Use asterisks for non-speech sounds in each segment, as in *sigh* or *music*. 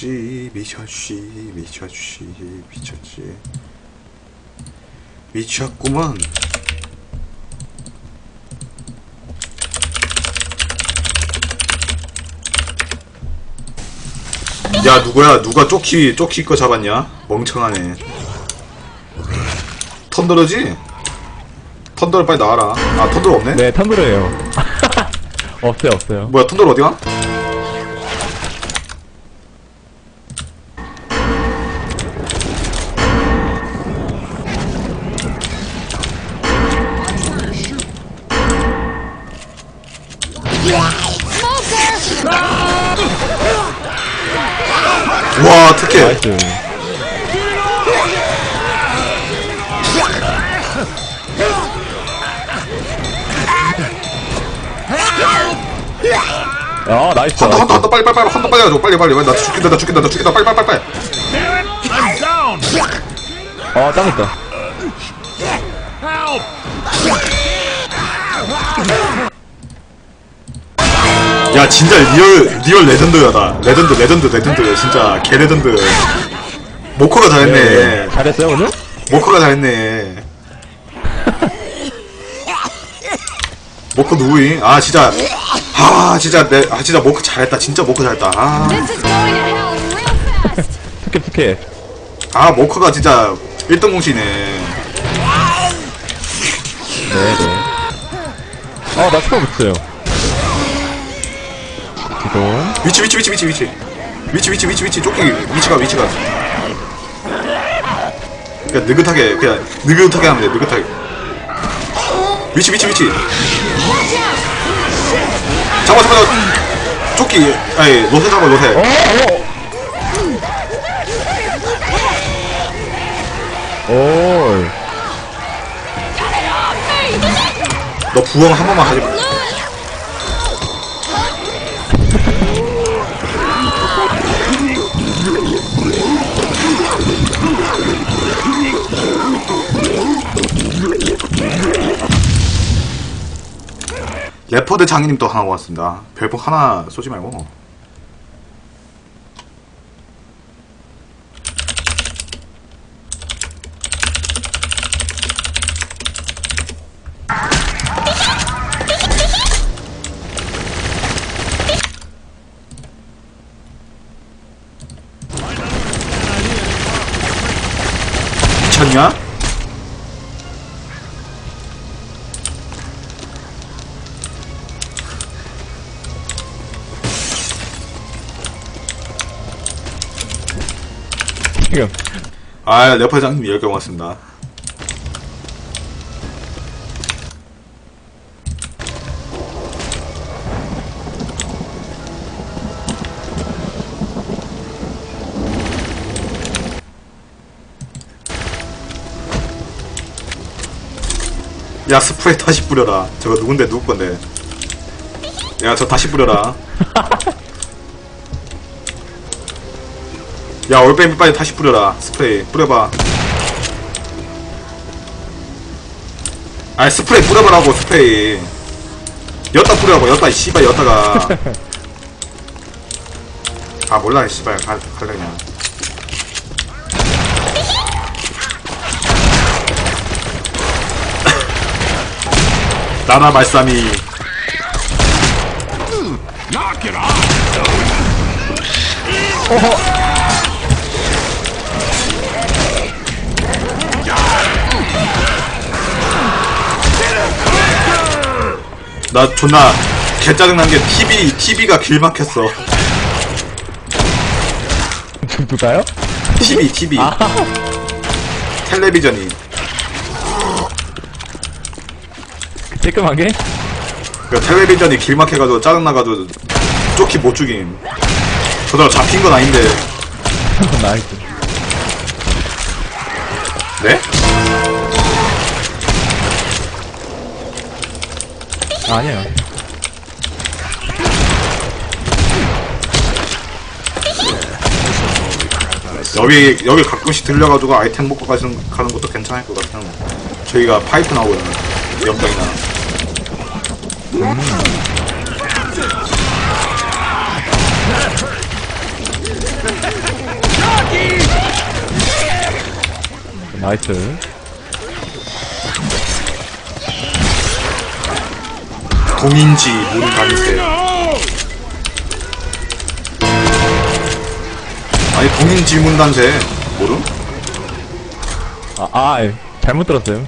미쳤지, 미쳤지, 미쳤지, 미쳤지. 미쳤구먼. 야, 누구야? 누가 쪼키, 쪼키 거 잡았냐? 멍청하네. 턴더러지? 턴더러 빨리 나와라. 아, 턴더러 없네? 네, 텀블러예요. *laughs* 없어요, 없어요. 뭐야, 턴더러 어디가? 아, 나이스. 한다, 한다, 한다, 빨리, 빨리, 빨리, 한다, 빨리 가지고, 빨리, 빨리. 나 죽겠다, 나 죽겠다, 나 죽겠다, 빨리, 빨리, 빨리, 빨리. 아, 짱있다. 야, 진짜 리얼, 리얼 레전드야다. 레전드, 레전드, 레전드. 진짜, 개 레전드. 모커가 잘했네. 잘했어요, 오늘? 모커가 잘했네. 모커 누구임? 아, 진짜. 아, 진짜, 내, 아, 진짜 모커 잘했다. 진짜 모커 잘했다. 아. 스킵, 스킵. 아 모커가 진짜 1등 공시네. 네, 네. 아, 나 스포 붙어요. 기동. 위치, 위치, 위치, 위치, 위치. 위치, 위치, 위치, 위치. 쫓기, 위치가, 위치가. 그냥 느긋하게, 그냥 느긋하게 하면 돼, 느긋하게. 위치, 위치, 위치. 잡아, 잡아, 잡아. 쫓기, 아니, 로세 잡아, 로세. 어, 어! 오, 너 부엉 한 번만 하지 마. 레퍼드 장인님 또 하나 고맙습니다. 별풍 하나 쏘지 말고. 미쳤냐? 아, 레퍼드 장님. 10개 고맙습니다. 야 스프레이 다시 뿌려라. 저거 누군데 누구 건데? 야 저 다시 뿌려라 *laughs* 야 올빼미 빨리 다시 뿌려라. 스프레이. 뿌려봐. 아 스프레이 뿌려보라고 스프레이. 뿌려라고 엿다 이 씨발 엿다가. 아 몰라 이 씨발. 갈, 갈래 그냥. *laughs* 나나 말싸미. Knock it 나 존나 개짜증난 게 TV TV가 길 막혔어 누가요? TV TV 아, 텔레비전이 쬐끔하게? 그 텔레비전이 길 막혀가지고 짜증나가지고 쪼키 못 죽임 저도 잡힌 건 아닌데 *laughs* 나이스. 네? 아니에요. 여기 여기 가끔씩 들려가지고 아이템 먹고 가시는 가는 것도 괜찮을 것 같아요. 저희가 파이프 나오거든요. 연병이나 나이스. 동인지 모르는 다닐때 아니 동인지 문단세 모름? 아, 아, 예. 잘못 들었어요.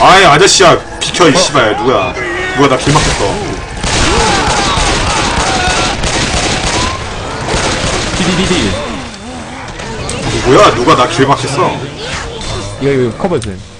아이 아저씨야 비켜 이 씨발 누구야 누가 나 길막혔어 디디디디. 뭐야 누가 나 길막혔어 이거, 이거 커버해주세요.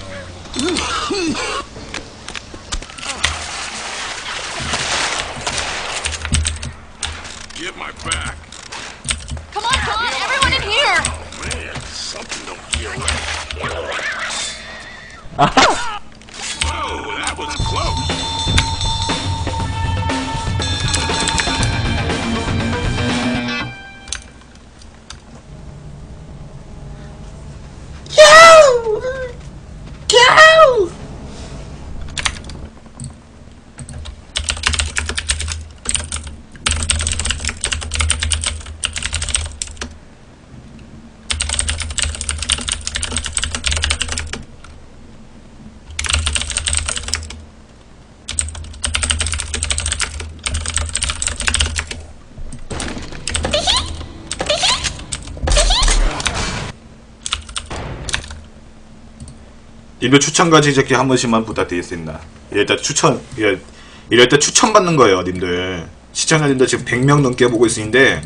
님들 추천까지 이렇게 한 번씩만 부탁드리겠습니다 때 추천 이럴, 이럴 때 추천 받는 거예요 님들. 시청자님들 지금 100명 넘게 보고 있는데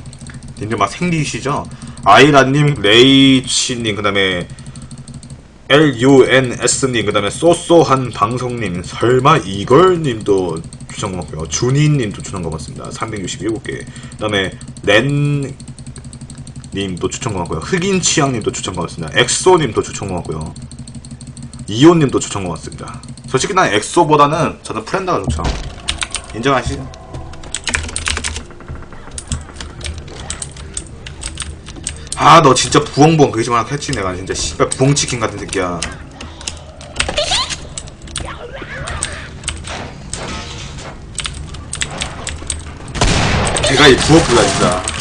님들 막 생리시죠? 아이라님 레이치님 그 다음에 LUNS님 그 다음에 쏘쏘한 방송님 설마 이걸님도 추천 고맙고요. 준이님도 추천 고맙습니다. 367개. 그 다음에 렌 님도 추천 고맙고요. 흑인 취향님도 추천 고맙습니다. 엑소님도 추천 고맙고요 이호님도 추천 고맙습니다 솔직히 난 엑소보다는 저는 프렌다가 좋죠 인정하시죠? 아 너 진짜 부엉부엉 그러지 마라 했지 내가 진짜 씨발 부엉치킨 같은 새끼야 걔가 이 부엌부다 진짜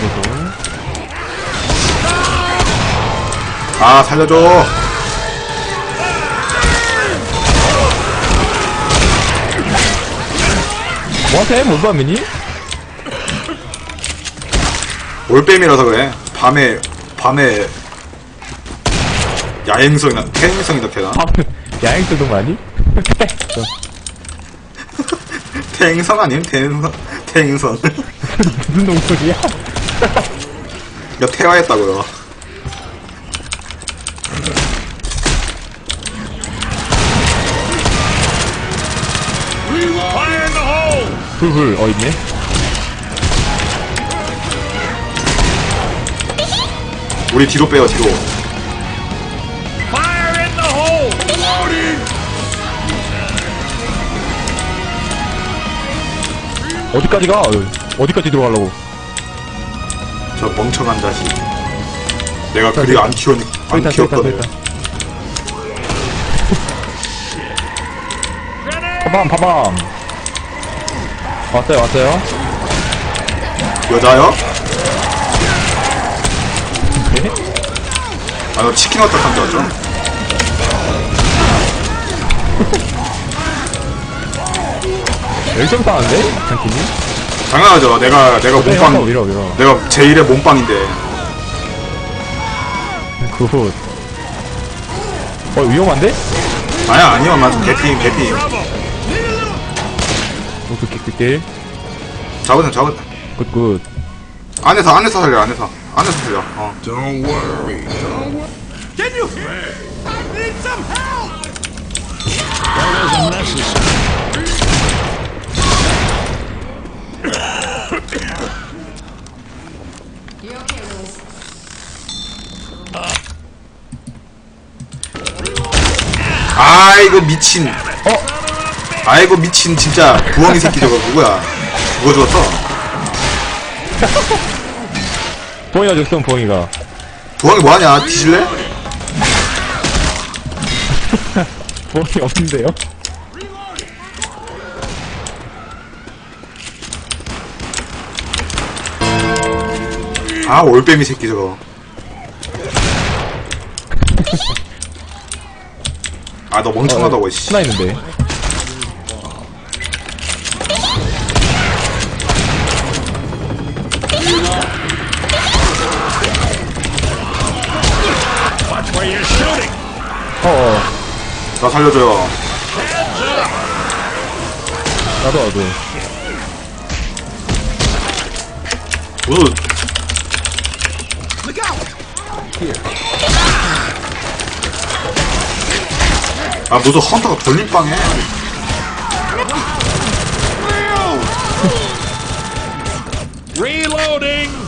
보소. 아 살려줘 뭐한테? 뭔 밤이니? 올빼미라서 그래 밤에 밤에 야행성이나 태행성이다 캐나 밤, 야행성도 많이? *laughs* 태행성 아님 태행성 태행성 *laughs* 무슨 동물이야? 이거 태화했다고요 불불, 어, 있네. 우리 뒤로 빼요 뒤로! 어디까지 가? 어, 어디까지 들어가려고? 저 멍청한 자식 내가 그리 안 키웠 안 일단, 일단, 키웠거든 일단. 파밤, 파밤. 왔어요, 왔어요. 여자요? 네? 아너 치킨 왔다 한줄 알죠? 열정 싸는데? 장키님? 당연하죠 내가 내가 네, 몸빵 밀어, 밀어. 내가 제1의 몸빵인데 굿. 어, 위험한데? 아니야 아니야 맞아 개피임 개피 임 오, 굿, 굿, 굿. 잡으세요 잡으세요 굿, 굿. 안에서 안에서 살려 안에서 안에서 살려 어 Don't worry. Don't worry. Can you? I need some help! That wasn't necessary. 아이고 미친 어? 아이고 미친 진짜 부엉이 새끼 저거 누구야 누가 죽었어? *laughs* 부엉이가 줬어, 부엉이가. 부항이 뭐하냐 뒤질래? *laughs* 부엉이 없는데요? 아 올빼미 새끼 저거 *laughs* 아 너 멍청하다고 씨 하나 있는데. 어어. 나 살려줘요 나도 나도. 무슨 아 무슨 헌터가 걸림빵해 Reloading.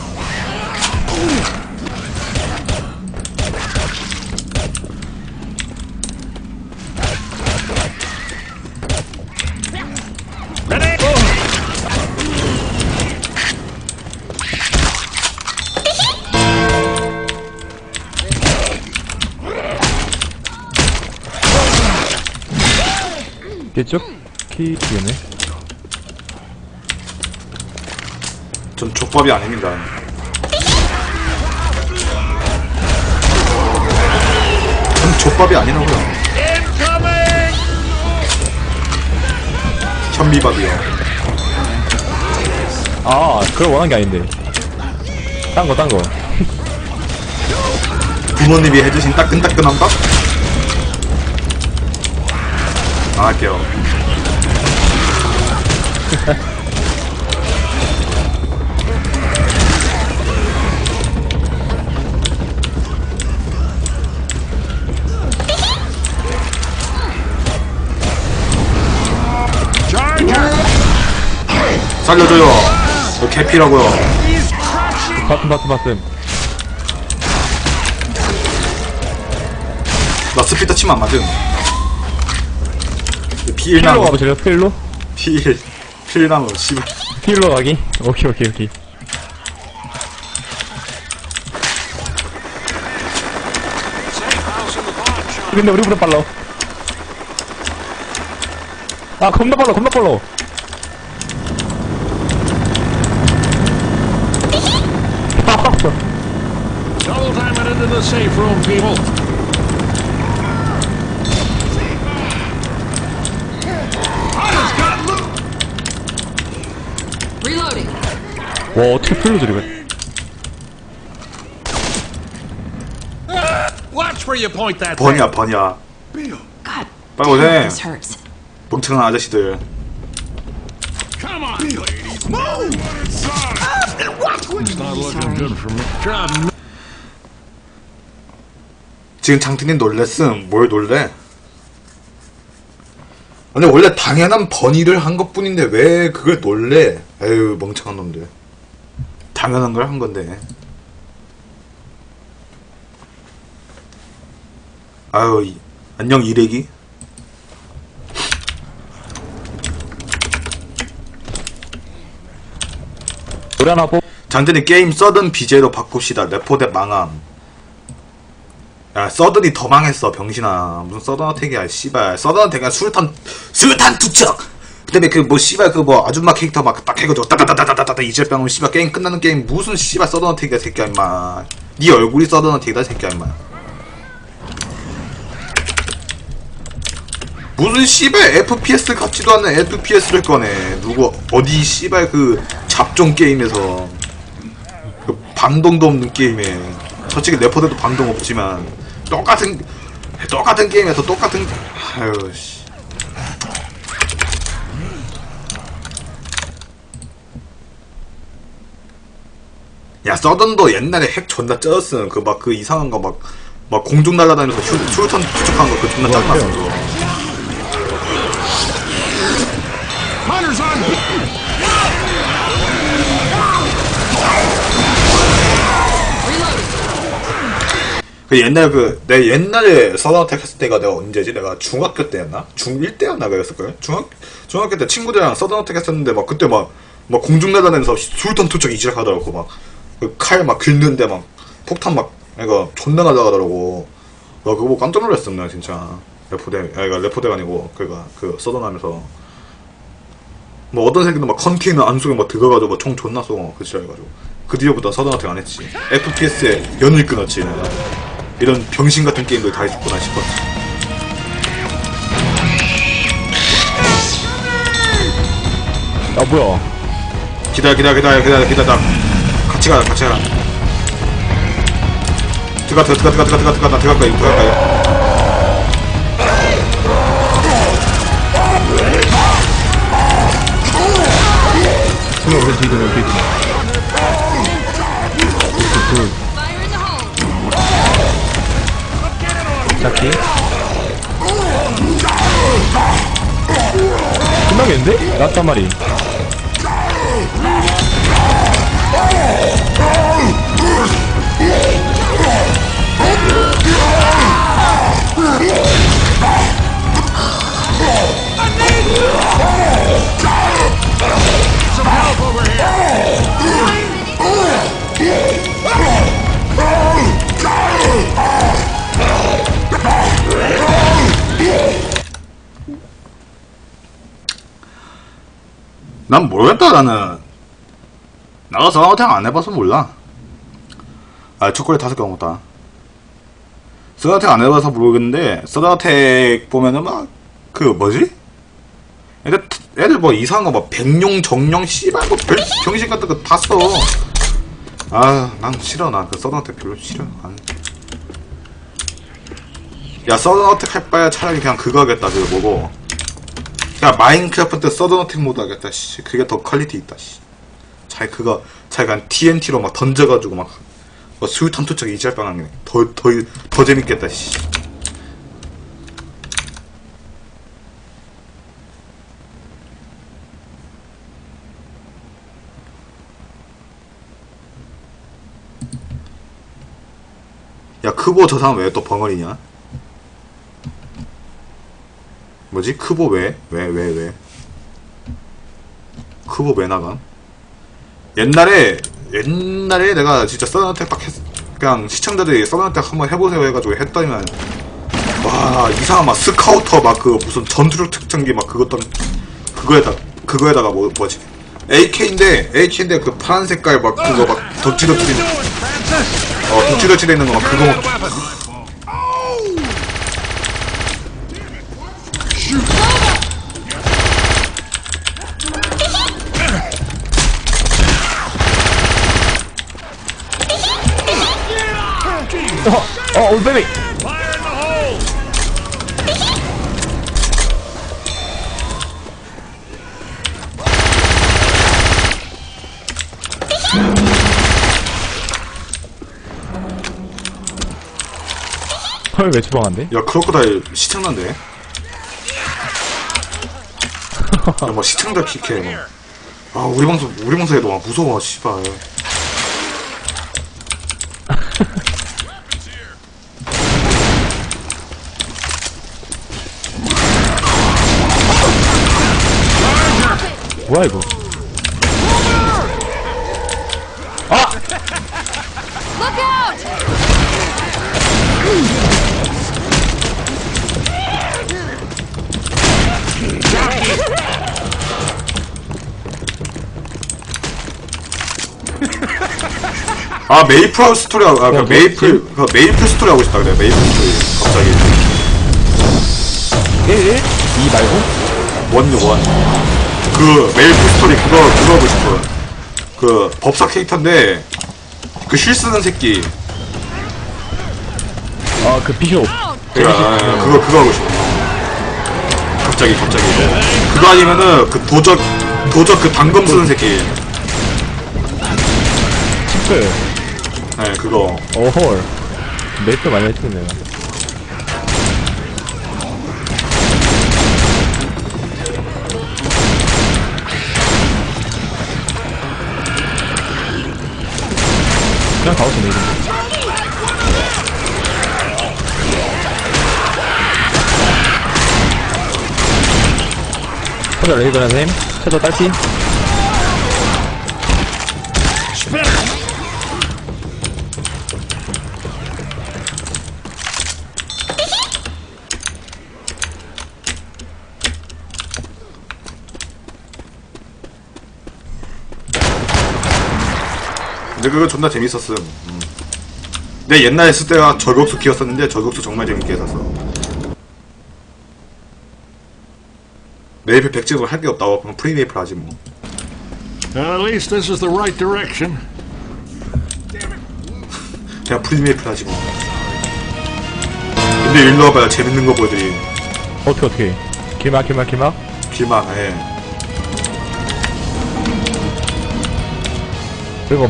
개쪽? 키, 키네. 전 족밥이 아닙니다 전 족밥이 아니라고요. 현미밥이요 아, 그걸 원한 게 아닌데. 딴 거, 딴 거. 부모님이 해주신 따끈따끈한 밥? 안 할게요 Charger. 살려줘요 저 개피라고요. 바텀, 바텀, 바텀. 나 스피터 치면 안 맞음 필로 피일나무 가보실래요? 필로? 피일 피일나무 씨발 필로 가기? 오케이, 오케이, 오케이. 근데 우리보다 빨라. 아, 겁나 빨라, 겁나 빨라. *laughs* *laughs* Double time it into the safe room, people. 와, 어떻게 필로 저리가. Watch where you point that 번이야 번이야 빨리 오세. 멍청한 아저씨들 지금 장트님 놀랬음 뭘 놀래? 아니 원래 당연한 번이를 한 것뿐인데 왜 그걸 놀래? 에휴 멍청한 놈들 당연한 걸 한 건데. 아유 이- 안녕 이래기. 노래 하나 뽑. 장트님 게임 서든 BJ로 바꿉시다. 레포대 망함. 야 서든이 더 망했어 병신아. 무슨 서든 어택이야 씨발. 서든 어택이 술탄 술탄 투척 그다음에 그 뭐 씨발 그 뭐 아줌마 캐릭터 막 딱 해가지고 따다다다다다다 이질병 씨발 게임 끝나는 게임 무슨 씨발 서든 어택이야 새끼야 임마. 네 얼굴이 서든 어택이다 새끼야 임마. 무슨 씨발 FPS 같지도 않은 FPS를 꺼내. 누구 어디 씨발 그 잡종 게임에서. 그 반동도 없는 게임에. 솔직히 레포드도 반동 없지만. 똑같은 똑같은 게임에서 똑같은 아유 씨. 야 서든도 옛날에 핵 존나 쩌었음 그 막 그 이상한 거 막 막 공중 날아다니면서 슈, 슈루턴 부족한 거 그 존나 짱났어 그거. Hunter's on. 그 옛날 그, 내 옛날에 서든어택 했을 때가 내가 언제지? 내가 중학교 때였나? 중1 때였나 그랬을까요? 중학, 중학교 때 친구들이랑 서든어택 했었는데 막 그때 막, 막 공중 날아다니면서 술탄 투척 이지락 하더라고. 막, 그 칼 막 긁는데 막 폭탄 막 그러니까 존나 날아가더라고. 나 그거 보고 깜짝 놀랐어, 나 진짜. 레포대, 아, 그러니까 레포대가 아니고, 그니까, 그, 서던하면서. 뭐, 어떤 새끼도 막 컨테이너 안속에 막 들어가가지고 막 총 존나 쏘고, 그치, 해가지고. 그 뒤로부터 서던한테 안 했지. FPS에 연을 끊었지, 내가. 이런 병신 같은 게임들 다 했었구나 싶었지. 아 뭐야 기다려, 기다려, 기다려, 기다려, 기다려. 같이 가요 같이 가요. 들어가 들어가 들어가 들어가 들어가 들어가 들어갈 들어갈 거예요 끝나겠는데? 나단 말이. 난 모르겠다 나는. 나가 서든어택 안 해봐서 몰라. 아 초콜릿 다섯 개 먹었다. 서든어택 안 해봐서 모르겠는데 서든어택 보면은 막 그 뭐지? 애들, 뭐 이상한 거 막 백룡 정룡 씨발 뭐 별, 병신 같은 거 다 써. 아난 싫어. 나그 서든어택 별로 싫어. 안. 야 서든어택 할 바야 차라리 그냥 그거 하겠다 그거 보고. 야 마인크래프트 서든어택 모드 하겠다 씨. 그게 더 퀄리티 있다 씨. 잘 그거 잘 그냥 TNT로 막 던져가지고 막 뭐 수류탄 투척 이지할 뻔한 게더더 더 재밌겠다 씨 야, 크보 저 사람 왜 또 벙어리냐? 뭐지? 크보 왜? 왜, 왜, 왜? 크보 왜 나감? 옛날에, 옛날에 내가 진짜 서든어택 딱 했, 그냥 시청자들이 서든어택 한번 해보세요 해가지고 했더니만, 와, 이상한 막 스카우터 막 그 무슨 전투력 특전기 막 그것도, 그거에다, 그거에다가 뭐, 뭐지? AK인데, AK인데 그 파란 색깔 막 그거 막 덕지덕지. 어, 덕지덕지 돼 있는 거막 그거 막 Weapon. 어! 어 올빼미 헐 왜 주방한데? 야 크로커다일 시청자인데? 야뭐 시청자 킥해 뭐. 아 우리 방송 우리 방송에도 막 무서워 씨발 뭐야 이거 아 메이플 하우스 스토리 하고 아, 그 야, 메이플 그 메이플 스토리 하고 싶다 그래. 메이플 스토리. 갑자기. 1 1? 2 말고? 원요 원그 메이플 스토리 그거 그거 하고 싶어. 그 법사 캐릭터인데 그 실 쓰는 새끼. 아 그 비숍 그래, 아, 그거 그거 하고 싶어. 갑자기 갑자기. 그거 아니면은 그 도적 도적 그 당금 쓰는 새끼. 칩글 네 그거. 어헐. 맵도 많이 했지 내가 그냥 가도 되네 이거. 셈 터져 딸피 근데 그거 존나 재밌었음. 음. 내 옛날에 했을 때가 저격수 키웠었는데 저격수 정말 재밌게 했었어. 메이플 백집을 할게 없다고 그럼 프리메이플 하지 뭐. At least this is the right direction. *laughs* 그냥 프리메이플 하지 뭐. 근데 일로 와봐야 재밌는 거 보여드림. 어떻게 어떻게 길막 길막 길막 길막, 예. 그리고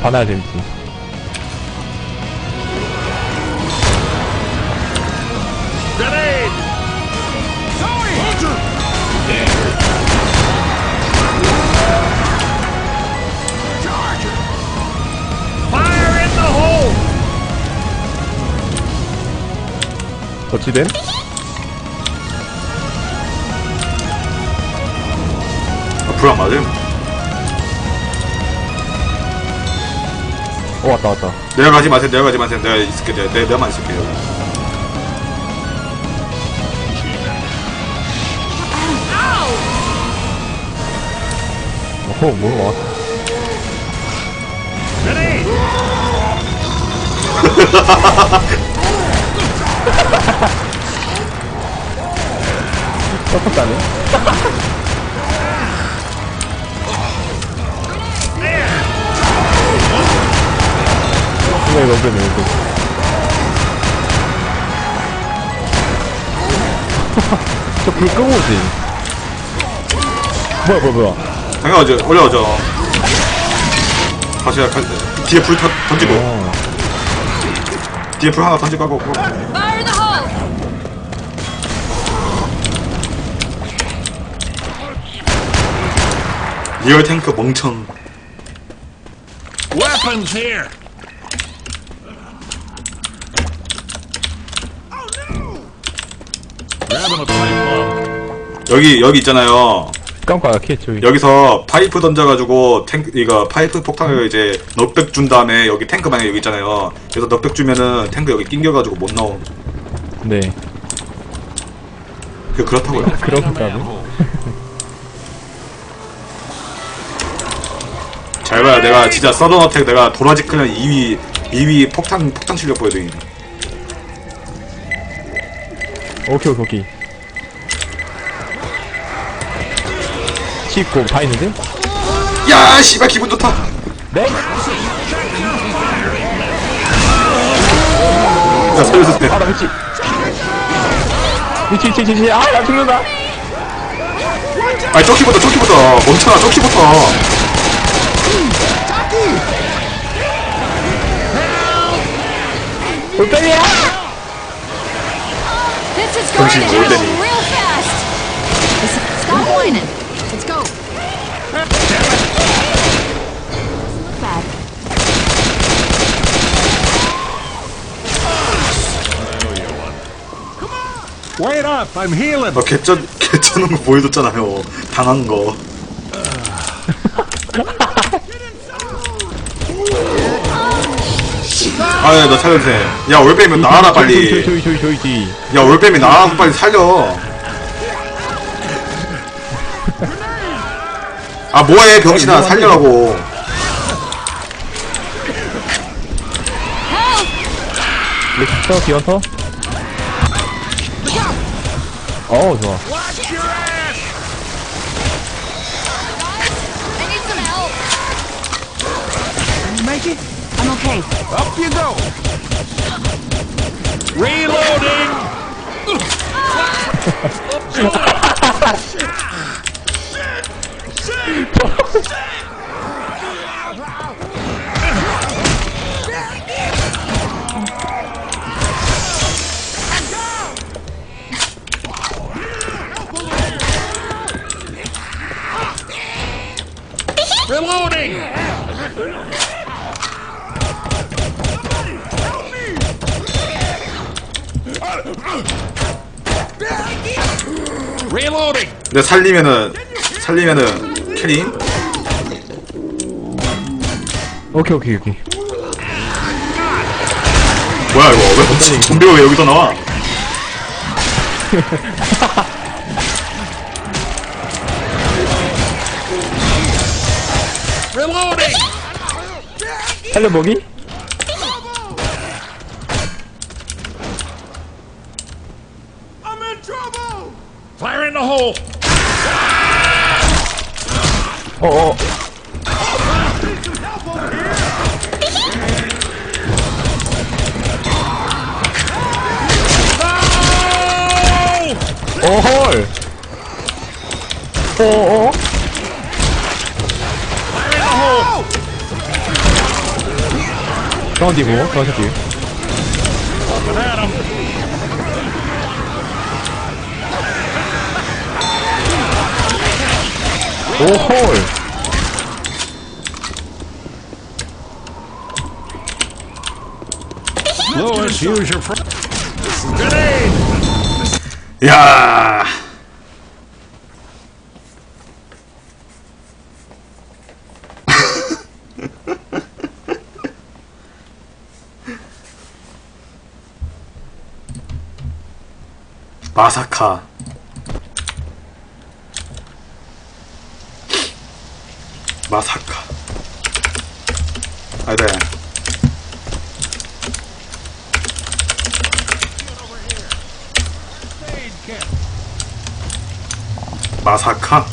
the hole! 어찌된? 아, 불안 맞음? 어 왔다 왔다 내가 가지 마세요, 내가 가지 마세요. 내가 있을게, 내가, 내가, 내가만 있을게요. 어 뭐가 왔어 Grenade! 떳 떳하네 이거 이거 이거 이거 저불 끄고 오지 뭐야 뭐야 뭐야 당연하죠, 올라오죠. 다시, 가, 뒤에 불 터, 던지고, 어 뒤에 불 하나 던지고 하고, 그거. Fire in the hole! 리얼 탱크 멍청. Weapons here! 여기, 여기 있잖아요. 키 저기 여기서 파이프 던져가지고 탱크 이거 파이프 폭탄을 이제 넉백 준 다음에 여기 탱크 방에 여기 있잖아요. 그래서 넉백 주면은 탱크 여기 낑겨가지고 못 나오. 네그 그렇다고요. *laughs* 그렇다네 *laughs* 잘 봐요. 내가 진짜 서던 어택 내가 도라지 크면 2위 2위 폭탄 폭탄 실력 보여드리네. 오케이 오케이 오케이 칩고 다 있는데? 야 씨발 기분 좋다. 네? 야 살려주세요. 아나 미치 미치 미치 미치 아나 죽는다 아니 쪼키부터 쪼키부터 멈춰라 쪼키부터. 올빼미야! Listen, Stop whining. Let's go. Look. Wait up, I'm healing. 너 개쩌 개쩌는 거 보여줬잖아요. 당한 거. 아야 너 살려주세요. 야 올빼미 나와라 빨리. 저기 저기 저기 저기 야 올빼미 나와서 빨리 살려. 아 뭐해 병신아 살려라고. 렉터 기어터 어 좋아 make it? I'm okay. Up you go! Reloading! 근데 살리면은 살리면은 캐리. 오케이 오케이 오케이 뭐야 이거 왜 갑자기 좀비가 왜 여기서 나와? 살려보기? I'm in trouble! Fire in the hole! 어어. 어헐. 어어. 뒤. Looking Grenade! 야 마사카 마사카. 아네 마사카